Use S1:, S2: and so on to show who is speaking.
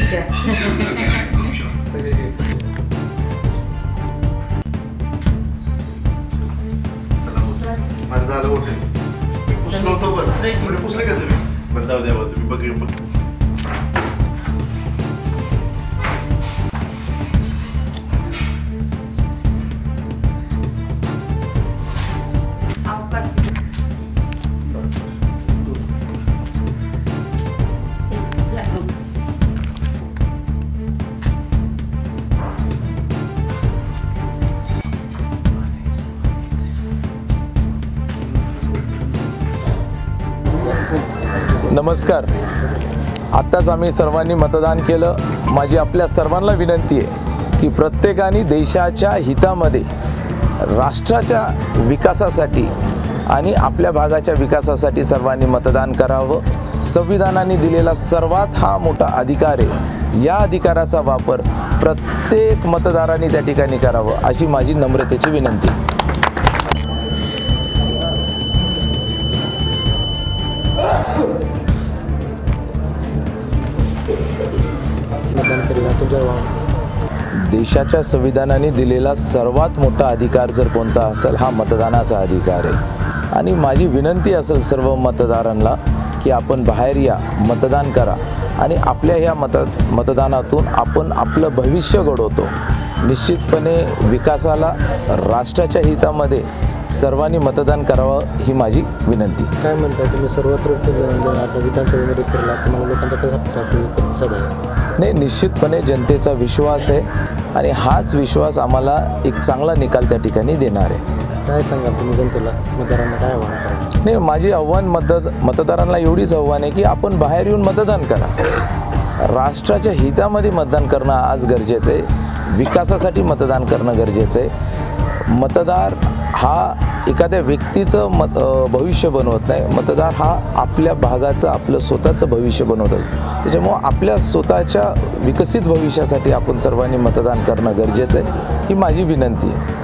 S1: ठीक आहे. माझं झालं उठेल मी पुसलं होतं बरं पुसलं का तुम्ही? बरं जाऊ द्या तुम्ही बघ.
S2: नमस्कार. आत्ताच आम्ही सर्वांनी मतदान केलं. माझी आपल्या सर्वांना विनंती आहे की प्रत्येकाने देशाच्या हितामध्ये राष्ट्राच्या विकासासाठी आणि आपल्या भागाच्या विकासासाठी सर्वांनी मतदान करावं. संविधानाने दिलेला सर्वात हा मोठा अधिकार आहे. या अधिकाराचा वापर प्रत्येक मतदाराने त्या ठिकाणी करावं अशी माझी नम्रतेची विनंती.
S3: मतदान केलेला तुमच्या भावना
S2: देशाच्या संविधानाने दिलेला सर्वात मोठा अधिकार जर कोणता असेल हा मतदानाचा अधिकार आहे. आणि माझी विनंती असेल सर्व मतदारांना की आपण बाहेर या मतदान करा. आणि आपल्या ह्या मत मतदानातून आपण आपलं भविष्य घडवतो. निश्चितपणे विकासाला राष्ट्राच्या हितामध्ये सर्वांनी मतदान करावं ही माझी विनंती.
S3: काय म्हणताय तुम्ही? सर्वत्र आपल्या विधानसभेमध्ये फिरला तुम्हाला लोकांचा कसा प्रति- प्रतिसाद आहे.
S2: नाही निश्चितपणे जनतेचा विश्वास आहे आणि हाच विश्वास आम्हाला एक चांगला निकाल त्या ठिकाणी देणार आहे.
S3: काय सांगाल तुम्ही जनतेला? मतदारांना काय आव्हान
S2: नाही माझी आव्हान मतद मतदारांना एवढीच आव्हान आहे की आपण बाहेर येऊन मतदान करा. राष्ट्राच्या हितामध्ये मतदान करणं आज गरजेचं आहे. विकासासाठी मतदान करणं गरजेचं आहे. मतदार हा एखाद्या व्यक्तीचं मत भविष्य बनवत नाही. मतदार हा आपल्या भागाचं आपलं स्वतःचं भविष्य बनवत असतो. त्याच्यामुळं आपल्या स्वतःच्या विकसित भविष्यासाठी आपण सर्वांनी मतदान करणं गरजेचं आहे. ही माझी विनंती आहे.